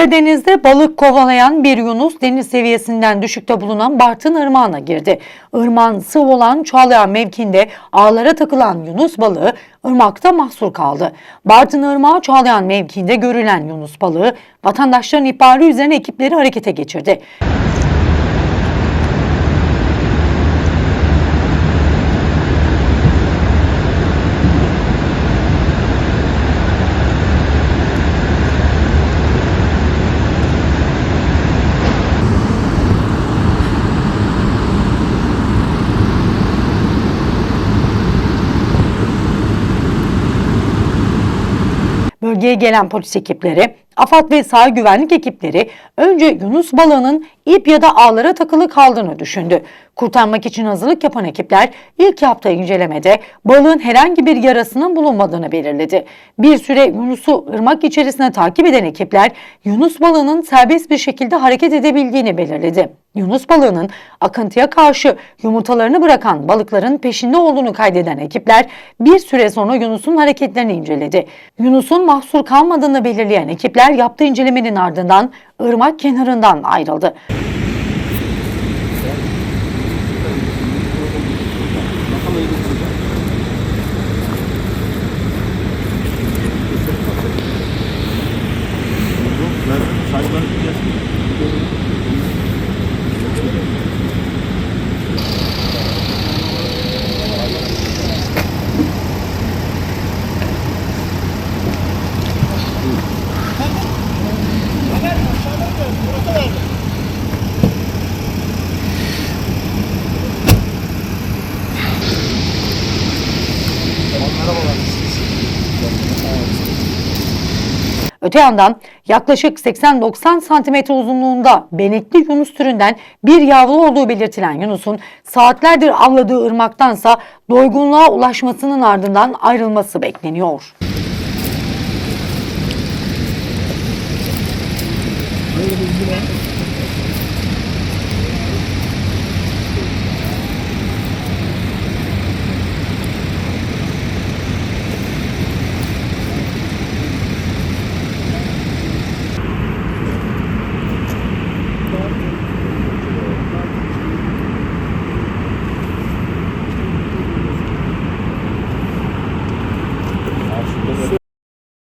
Karadeniz'de balık kovalayan bir Yunus deniz seviyesinden düşükte bulunan Bartın Irmağı'na girdi. Irmağın sıvı olan Çağlayan mevkinde ağlara takılan Yunus balığı ırmakta mahsur kaldı. Bartın Irmağı Çağlayan mevkiinde görülen Yunus balığı vatandaşların ihbarı üzerine ekipleri harekete geçirdi. Bölgeye gelen polis ekipleri, AFAD ve sahil güvenlik ekipleri önce Yunus balığının ip ya da ağlara takılı kaldığını düşündü. Kurtarmak için hazırlık yapan ekipler ilk yaptığı incelemede balığın herhangi bir yarasının bulunmadığını belirledi. Bir süre Yunus'u ırmak içerisine takip eden ekipler Yunus balığının serbest bir şekilde hareket edebildiğini belirledi. Yunus balığının akıntıya karşı yumurtalarını bırakan balıkların peşinde olduğunu kaydeden ekipler bir süre sonra Yunus'un hareketlerini inceledi. Yunus'un mahsur kalmadığını belirleyen ekipler yaptığı incelemenin ardından ırmak kenarından ayrıldı. Öte yandan yaklaşık 80-90 santimetre uzunluğunda benekli Yunus türünden bir yavru olduğu belirtilen Yunus'un saatlerdir avladığı ırmaktansa doygunluğa ulaşmasının ardından ayrılması bekleniyor.